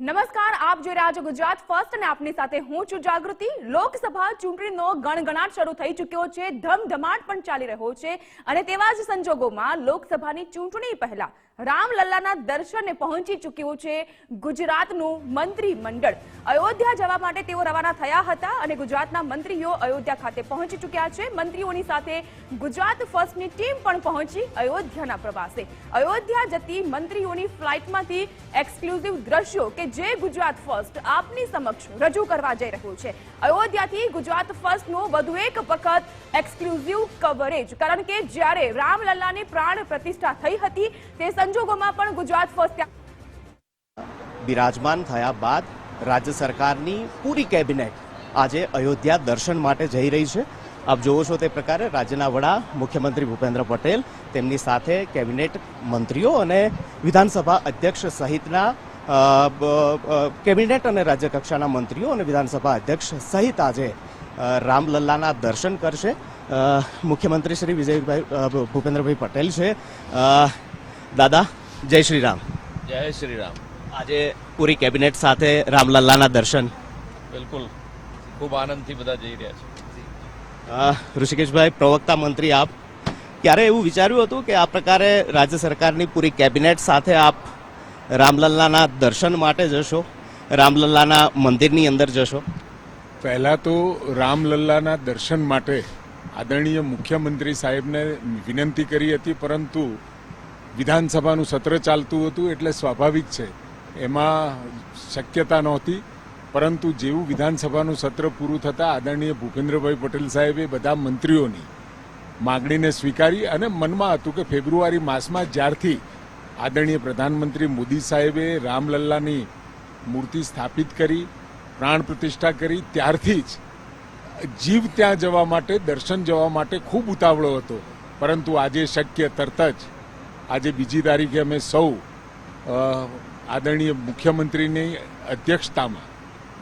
નમસ્કાર, આપ જોઈ રહ્યા છો ગુજરાત ફર્સ્ટ અને આપની સાથે હું છું જાગૃતિ. લોકસભા ચૂંટણીનો ગણગણાટ શરૂ થઈ ચૂક્યો છે, ધમધમાટ પણ ચાલી રહ્યો છે અને તેવા જ સંજોગોમાં લોકસભાની ચૂંટણી પહેલા રામલલ્લાના દર્શને પહોંચી ચૂક્યું છે ગુજરાતનું મંત્રી મંડળ અયોધ્યા જવા માટે તેઓ રવાના થયા હતા અને ગુજરાતના મંત્રીઓ અયોધ્યા ખાતે પહોંચી ચૂક્યા છે. મંત્રીઓની સાથે ગુજરાત ફર્સ્ટની ટીમ પણ પહોંચી અયોધ્યાના પ્રવાસે. અયોધ્યા જતી મંત્રીઓની ફ્લાઇટમાંથી એક્સક્લુઝિવ દ્રશ્યો કે જે ગુજરાત ફર્સ્ટ આપની સમક્ષ રજૂ કરવા જઈ રહ્યું છે. અયોધ્યાથી ગુજરાત ફર્સ્ટનું વધુ એક વખત એક્સક્લુઝિવ કવરેજ, કારણ કે જ્યારે રામલલ્લાની પ્રાણ પ્રતિષ્ઠા થઈ હતી, તે સંજોગોમાં પણ ગુજરાત ફર્સ્ટ બિરાજમાન થયા બાદ રાજ્ય સરકારની પૂરી કેબિનેટ આજે અયોધ્યા દર્શન માટે જઈ રહી છે. આપ જોવો છો તે પ્રકારે રાજ્યના વડા મુખ્યમંત્રી ભૂપેન્દ્ર પટેલ, તેમની સાથે કેબિનેટ મંત્રીઓ અને વિધાનસભા અધ્યક્ષ સહિતના કેબિનેટ અને રાજ્ય કક્ષાના મંત્રીઓ અને વિધાનસભા અધ્યક્ષ સહિત આજે રામલલ્લાના દર્શન કરશે. મુખ્યમંત્રી શ્રી વિજયભાઈ ભૂપેન્દ્રભાઈ પટેલ છે. દાદા, જય શ્રી રામ. જય શ્રી રામ. આજે પૂરી કેબિનેટ સાથે રામલલ્લાના દર્શન. બિલકુલ. ખૂબ આનંદથી બધા જઈ રહ્યા છે. ઋષિકેશભાઈ પ્રવક્તા મંત્રી આપ. ક્યારે એવું વિચાર્યું હતું કે આ પ્રકારે રાજ્ય સરકારની પૂરી કેબિનેટ સાથે આપ રામલલ્લાના દર્શન માટે જશો રામલલ્લાના મંદિરની અંદર જશો? પહેલાં તો રામલલ્લાના દર્શન માટે આદરણીય મુખ્યમંત્રી સાહેબને વિનંતી કરી હતી પરંતુ વિધાનસભાનું સત્ર ચાલતું હતું એટલે સ્વાભાવિક છે એમાં શક્યતા નહોતી, પરંતુ જેવું વિધાનસભાનું સત્ર પૂરું થતાં આદરણીય ભૂપેન્દ્રભાઈ પટેલ સાહેબે બધા મંત્રીઓની માગણીને સ્વીકારી અને મનમાં હતું કે ફેબ્રુઆરી માસમાં જ્યારથી આદરણીય પ્રધાનમંત્રી મોદી સાહેબે રામલલ્લાની મૂર્તિ સ્થાપિત કરી, પ્રાણ પ્રતિષ્ઠા કરી, ત્યારથી જ જીવ ત્યાં જવા માટે, દર્શન જવા માટે ખૂબ ઉતાવળો હતો. પરંતુ આજે શક્ય તરત જ, આજે બીજી તારીખે અમે સૌ આદરણીય મુખ્યમંત્રીની અધ્યક્ષતામાં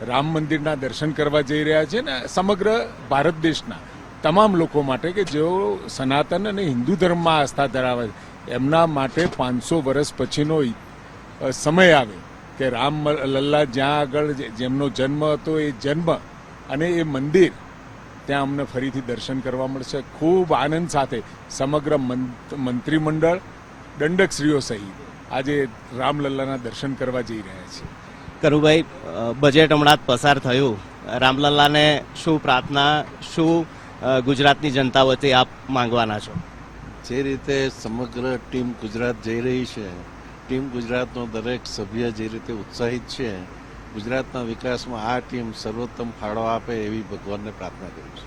રામ મંદિરના દર્શન કરવા જઈ રહ્યા છે ને સમગ્ર ભારત દેશના તમામ લોકો માટે કે જેઓ સનાતન અને હિન્દુ ધર્મમાં આસ્થા ધરાવે છે, એમના માટે પાંચસો વર્ષ પછીનો સમય આવે કે રામ લલ્લા જ્યાં આગળ જેમનો જન્મ હતો એ જન્મ અને એ મંદિર, ત્યાં અમને ફરીથી દર્શન કરવા મળશે. ખૂબ આનંદ સાથે સમગ્ર મંત્રીમંડળ, દંડકશ્રીઓ સહિત આજે રામલલ્લાના દર્શન કરવા જઈ રહ્યા છે. કરુભાઈ બજેટ હમણાં જ પસાર થયું. રામલલ્લાને શું પ્રાર્થના શું ગુજરાતની જનતા વતી આપ માંગવાના છો? જે રીતે સમગ્ર ટીમ ગુજરાત જઈ રહી છે ટીમ ગુજરાતનો દરેક સભ્ય જે રીતે ઉત્સાહિત છે ગુજરાતના વિકાસમાં આ ટીમ સર્વોત્તમ ફાળો આપે એવી ભગવાનને પ્રાર્થના કરું છું.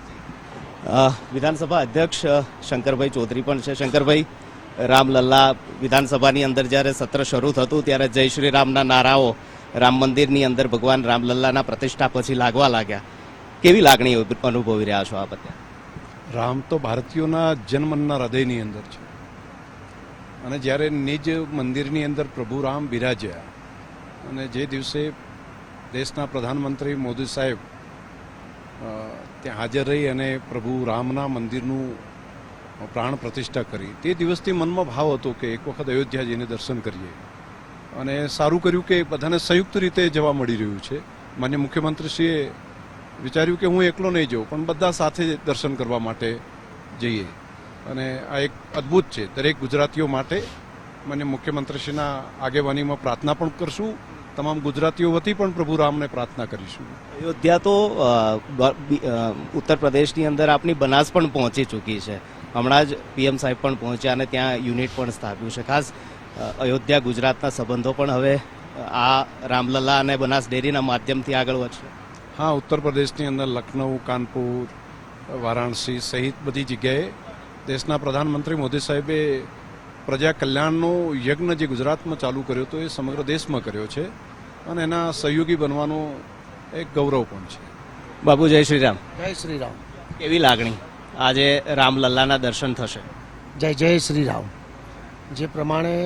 વિધાનસભા અધ્યક્ષ શંકરભાઈ ચૌધરી પણ છે. શંકરભાઈ રામલલ્લા વિધાનસભાની અંદર જ્યારે સત્ર શરૂ થતું ત્યારે જય શ્રી રામના નારાઓ રામ મંદિરની અંદર ભગવાન રામલલ્લાના પ્રતિષ્ઠા પછી લાગવા લાગ્યા. કેવી લાગણી અનુભવી રહ્યા છો આપ અત્યારે રામ તો ભારતીયોના જન્મના હૃદયની અંદર છે. અને જ્યારે નિજ મંદિરની અંદર પ્રભુ રામ બિરાજ્યા અને જે દિવસે દેશના પ્રધાનમંત્રી મોદી સાહેબ ત્યાં હાજર રહી અને પ્રભુ રામના મંદિરનું પ્રાણ પ્રતિષ્ઠા કરી. તે દિવસથી મનમાં ભાવ હતો કે એક વખત અયોધ્યા જઈને દર્શન કરીએ. અને સારું કર્યું કે બધાને સંયુક્ત રીતે જવા મળી રહ્યું છે. માન્ય મુખ્યમંત્રીશ્રીએ વિચાર્યું કે હું એકલો નહીં જઉં, પણ બધા સાથે દર્શન કરવા માટે જઈએ. અને આ એક અદ્ભુત છે. દરેક ગુજરાતીઓ માટે મને મુખ્યમંત્રીશ્રીના આગેવાનીમાં પ્રાર્થના પણ કરશું. તમામ ગુજરાતીઓ વતી પણ પ્રભુ રામને પ્રાર્થના કરીશું. અયોધ્યા તો ઉત્તર પ્રદેશની અંદર આપની બનાસ પણ પહોંચી ચૂકી છે. હમણાં જ પીએમ સાહેબ પણ પહોંચ્યા અને ત્યાં યુનિટ પણ સ્થાપ્યું છે. ખાસ અયોધ્યા ગુજરાતના સંબંધો પણ હવે આ રામલલ્લા અને બનાસ ડેરીના માધ્યમથી આગળ વધશે. હા ઉત્તર પ્રદેશની અંદર લખનઉ કાનપુર વારાણસી સહિત બધી જગ્યાએ દેશના પ્રધાનમંત્રી મોદી સાહેબે પ્રજા કલ્યાણનો યજ્ઞ જે ગુજરાતમાં ચાલુ કર્યો હતો એ સમગ્ર દેશમાં કર્યો છે અને એના સહયોગી બનવાનો એક ગૌરવ પણ છે. બાબુ જય શ્રી રામ. જય શ્રી રામ. કેવી લાગણી? આજે રામલલ્લાના દર્શન થશે. જય જય શ્રી રામ જે પ્રમાણે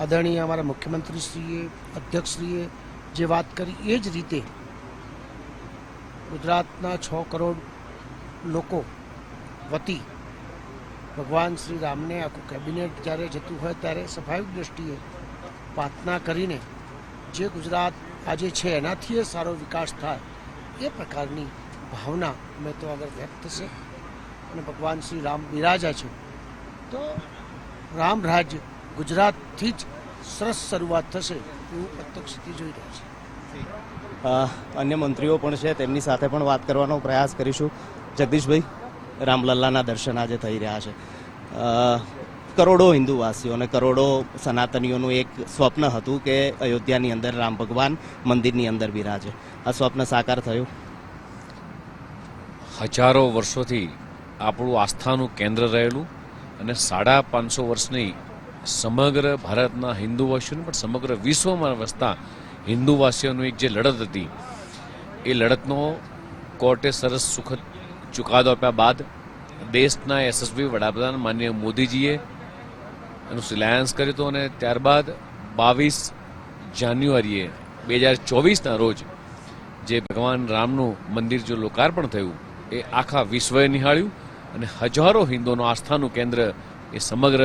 આદરણીય અમારા મુખ્યમંત્રીશ્રીએ, અધ્યક્ષશ્રીએ જે વાત કરી, એ જ રીતે ગુજરાતના છ કરોડ લોકો વતી ભગવાન શ્રી રામને આખું કેબિનેટ જ્યારે જતું હોય ત્યારે સ્વાભાવિક દ્રષ્ટિએ પ્રાર્થના કરીને જે ગુજરાત આજે છે, એનાથી સારો વિકાસ થાય, એ પ્રકારની ભાવના મેં તો આગળ વ્યક્ત થશે અને ભગવાન શ્રી રામ બિરાજા છે. તો રામ રાજ્ય ગુજરાતથી જ સરસ શરૂઆત થશે એવું પ્રત્યક્ષથી જોઈ રહ્યા છે. અન્ય મંત્રીઓ પણ છે, તેમની સાથે પણ વાત કરવાનો પ્રયાસ કરીશું. જગદીશભાઈ, રામલલ્લાના દર્શન આજે થઈ રહ્યા છે. કરોડો હિન્દુવાસીઓ અને કરોડો સનાતનીઓનું એક સ્વપ્ન હતું કે અયોધ્યાની અંદર રામ ભગવાન મંદિરની અંદર બિરાજે. આ સ્વપ્ન સાકાર થયું. હજારો વર્ષોથી આપણું આસ્થાનું કેન્દ્ર રહેલું અને સાડા પાંચસો વર્ષની સમગ્ર ભારતના હિન્દુવાસીઓની, પણ સમગ્ર વિશ્વમાં વસતા હિન્દુવાસીઓની એક જે લડત હતી, એ લડતનો કોર્ટે સરસ સુખદ ચુકાદો આપ્યા બાદ દેશના યશસ્વી વડાપ્રધાન માન્ય મોદીજીએ એનું શિલાયન્સ કર્યું હતું અને ત્યારબાદ બાવીસ જાન્યુઆરીએ બે હજાર ચોવીસના રોજ જે ભગવાન રામનું મંદિર જો લોકાર્પણ થયું એ આખા વિશ્વએ નિહાળ્યું અને હજારો હિન્દુઓનું આસ્થાનું કેન્દ્ર એ સમગ્ર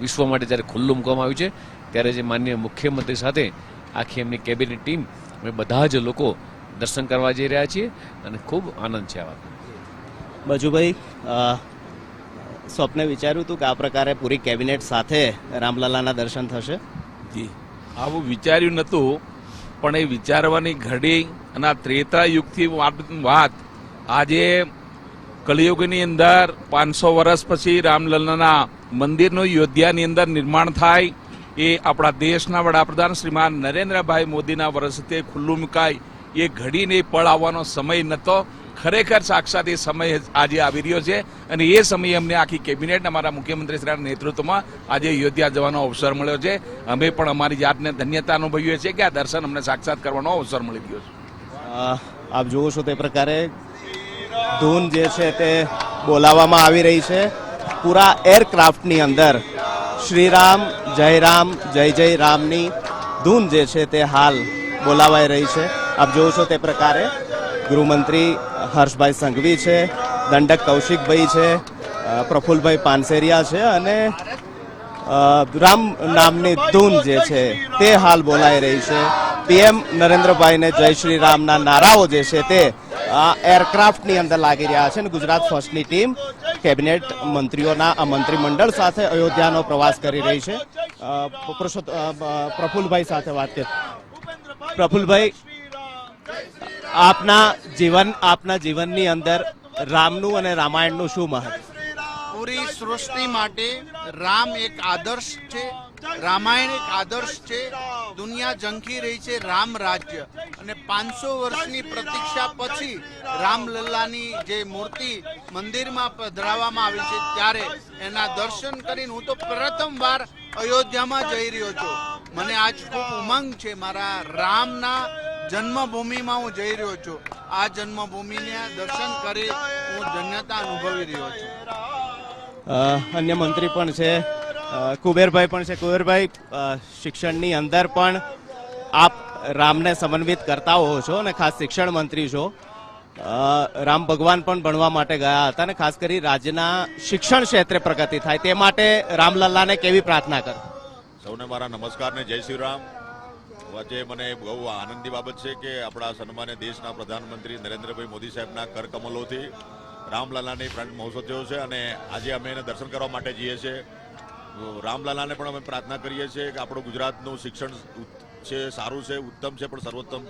વિશ્વ માટે જ્યારે ખુલ્લું મૂકવામાં આવ્યું છે ત્યારે જે માન્ય મુખ્યમંત્રી સાથે આખી એમની કેબિનેટ ટીમ અમે બધા જ લોકો દર્શન કરવા જઈ રહ્યા છીએ અને ખૂબ આનંદ છે આ વાત બજુભાઈ સ્વપ્ને વિચાર્યું હતું કે આ પ્રકારે પૂરી કેબિનેટ સાથે રામલાલાના દર્શન થશે? જી. આવું વિચાર્યું નહોતું પણ એ વિચારવાની ઘડી અને આ ત્રેતા યુગથી વાત- વાત આજે કલિયુગની અંદર પાંચસો વર્ષ પછી રામલલ્લાના મંદિરનું યોધ્યાની અંદર નિર્માણ થાય, એ આપણા દેશના વડાપ્રધાન શ્રીમાન નરેન્દ્રભાઈ મોદીના વર્ષથી ખુલ્લું મુકાય, એ ઘડીને પળ આવવાનો સમય નહોતો. ખરેખર સાક્ષાત એ સમય આજે આવી રહ્યો છે અને એ સમયે અમને આખી કેબિનેટ અમારા મુખ્યમંત્રી શ્રીના નેતૃત્વમાં આજે અયોધ્યા જવાનો અવસર મળ્યો છે. અમે પણ અમારી જાતને ધન્યતા અનુભવીએ છીએ કે આ દર્શન અમને સાક્ષાત કરવાનો અવસર મળી ગયો છે. આપ જુઓ છો તે પ્રકારે ધૂન જે છે તે બોલાવવામાં આવી રહી છે. પૂરા એરક્રાફ્ટની અંદર શ્રીરામ જય રામ જય જય રામની ધૂન જે છે તે હાલ બોલાવાઈ રહી છે. આપ જોવો છો તે પ્રકારે ગૃહમંત્રી હર્ષભાઈ સંઘવી છે, દંડક કૌશિકભાઈ છે પ્રફુલભાઈ પાનસેરિયા છે અને રામ નામની ધૂન જે છે તે હાલ બોલાઈ રહી છે. પીએમ નરેન્દ્રભાઈને જય શ્રી રામના નારાઓ જે છે તે એરક્રાફ્ટની અંદર લાગી રહ્યા છે અને ગુજરાત ફર્સ્ટની ટીમ કેબિનેટ મંત્રીઓના આ મંત્રીમંડળ સાથે અયોધ્યાનો પ્રવાસ કરી રહી છે. પ્રફુલ્લભાઈ સાથે વાત કરી. પ્રફુલભાઈ, આપના જીવન, આપના જીવનની અંદર રામનું અને રામાયણનું શું મહત્વ? પૂરી સૃષ્ટિ માટે રામ એક આદર્શ છે. રામાયણ એક આદર્શ છે. દુનિયા ઝંખી રહી છે રામ રાજ્ય. અને પાંચસો વર્ષની પ્રતીક્ષા પછી રામલલ્લાની જે મૂર્તિ મંદિરમાં પધરાવવામાં આવી છે ત્યારે એના દર્શન કરીને હું તો પ્રથમવાર અયોધ્યામાં જઈ રહ્યો છું. મને આજ ખૂબ ઉમંગ છે મારા રામના જન્મભૂમિમાં હું જઈ રહ્યો છું. આ જન્મભૂમિને દર્શન કરી હું ધન્યતા અનુભવી રહ્યો છું. અન્ય મંત્રી પણ છે. કુબેરભાઈ પણ છે. કુબેરભાઈ શિક્ષણની અંદર પણ આપ રામને સમન્વિત કરતા હો છો અને ખાસ શિક્ષણ મંત્રી છો. રામ ભગવાન પણ ભણવા માટે ગયા હતા અને ખાસ કરી રાજ્યના શિક્ષણ ક્ષેત્રે પ્રગતિ થાય તે માટે રામલલ્લાને કેવી પ્રાર્થના કરો? સૌને મારા નમસ્કાર ને જય શ્રી રામ. વચ્ચે મને બહુ આનંદની બાબત છે કે આપણા સન્માન્ય દેશના પ્રધાનમંત્રી નરેન્દ્રભાઈ મોદી સાહેબના કરકમલોથી રામલલ્લાની પ્રાણ, મહોત્સવ થયો છે અને આજે અમે એને દર્શન કરવા માટે જઈએ છીએ. રામલલાને પણ અમે પ્રાર્થના કરીએ છીએ કે આપણું ગુજરાતનું શિક્ષણ છે, સારું છે, ઉત્તમ છે, પણ સર્વોત્તમ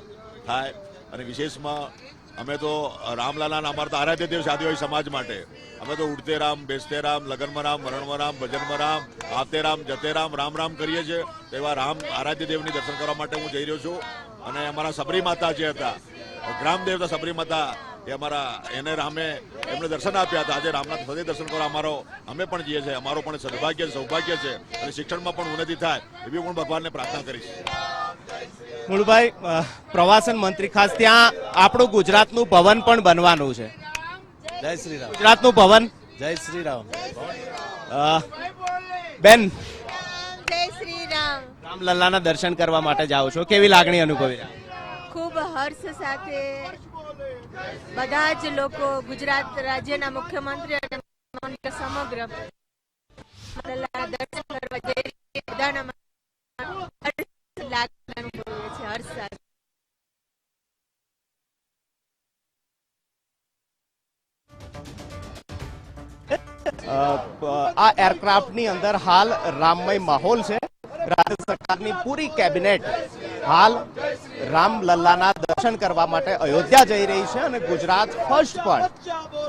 થાય. અને વિશેષમાં અમે તો રામલાલાના અમારા તો આરાધ્ય દેવ આદિવાસી સમાજ માટે. અમે તો ઉડતે રામ, બેસતે રામ, લગનમાં રામ મરણમાં રામ, ભજનમાં રામ આવતે રામ, જતે રામ રામ રામ કરીએ છીએ. તેવા રામ આરાધ્ય દેવની દર્શન કરવા માટે હું જઈ રહ્યો છું. અને અમારા સબરી માતા જે હતા ગ્રામ દેવતા માતા એ અમારા એને રામે એમને દર્શન આપ્યા હતા. આજે રામનાથ ફરી દર્શન કરવા અમારો અમે પણ જઈએ છીએ. અમારો પણ સદભાગ્ય સૌભાગ્ય છે. અને શિક્ષણમાં પણ ઉન્નતિ થાય એવી પણ ભગવાનને પ્રાર્થના કરીશ. મૂળભાઈ પ્રવાસન મંત્રી ખાસ ત્યાં આપણું ગુજરાતનું ભવન પણ બનવાનું છે. જય શ્રી રામ ગુજરાતનું ભવન? જય શ્રી રામ અ, બેન. જય શ્રી રામ રામલલ્લાના દર્શન કરવા માટે જાઓ છો. કેવી લાગણી અનુભવી? રહ્યા ખૂબ હર્ષ સાથે બધા જ લોકો ગુજરાત રાજ્યના મુખ્યમંત્રી અને સમગ્ર દર્શન કરવા આ એરક્રાફ્ટની અંદર હાલ રામમય માહોલ છે. રાજ્ય સરકારની પૂરી કેબિનેટ હાલ રામલલ્લાના દર્શન કરવા માટે અયોધ્યા જઈ રહી છે અને ગુજરાત ફર્સ્ટ પણ.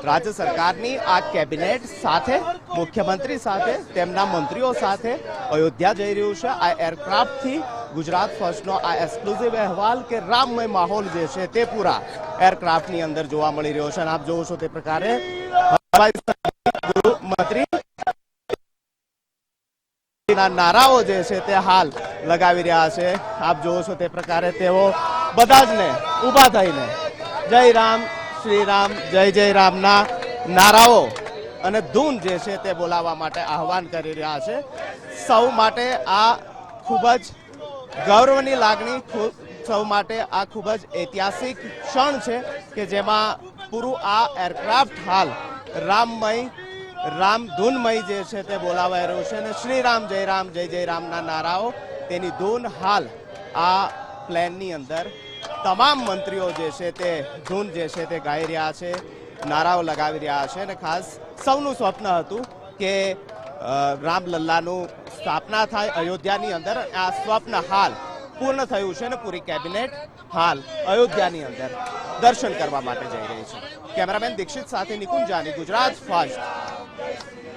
રાજ્ય સરકારની આ કેબિનેટ સાથે, મુખ્યમંત્રી સાથે, તેમના મંત્રીઓ સાથે અયોધ્યા જઈ રહ્યું છે. આ એરક્રાફ્ટથી ગુજરાત ફર્સ્ટનો આ એક્સક્લુઝિવ અહેવાલ કે રામમય માહોલ જે છે તે પૂરા એરક્રાફ્ટની અંદર જોવા મળી રહ્યો છે અને આપ જોવો છો તે પ્રકારે ના નારાઓ જે છે તે હાલ લગાવી રહ્યા છે. આપ જોવો છો તે પ્રકારે તેઓ બધા જ ને ઊભા થઈને જય રામ, શ્રી રામ, જય જય રામના નારાઓ અને ધૂન જે છે તે બોલાવવા માટે આહવાન કરી રહ્યા છે. સૌ માટે આ ખૂબ જ ગૌરવની લાગણી સૌ માટે આ ખૂબ જ ઐતિહાસિક ક્ષણ છે કે જેમાં પૂરું આ એરક્રાફ્ટ હાલ રામમય રામ ધૂનમય જે છે તે બોલાવાઈ રહ્યું છે અને શ્રી રામ, જય રામ, જય જય રામના નારાઓ, તેની ધૂન હાલ આ પ્લેનની અંદર તમામ મંત્રીઓ જે છે તે ધૂન જે છે તે ગાઈ રહ્યા છે, નારાઓ લગાવી રહ્યા છે અને ખાસ સૌનું સ્વપ્ન હતું કે રામલલ્લાનું સ્થાપના થાય અયોધ્યાની અંદર. આ સ્વપ્ન હાલ પૂર્ણ થયું છે અને પૂરી કેબિનેટ હાલ અયોધ્યાની અંદર દર્શન કરવા માટે જઈ રહી છે. કેમેરામેન દીક્ષિત સાથે નિકુંજાની ગુજરાત ફર્સ્ટ. Christ.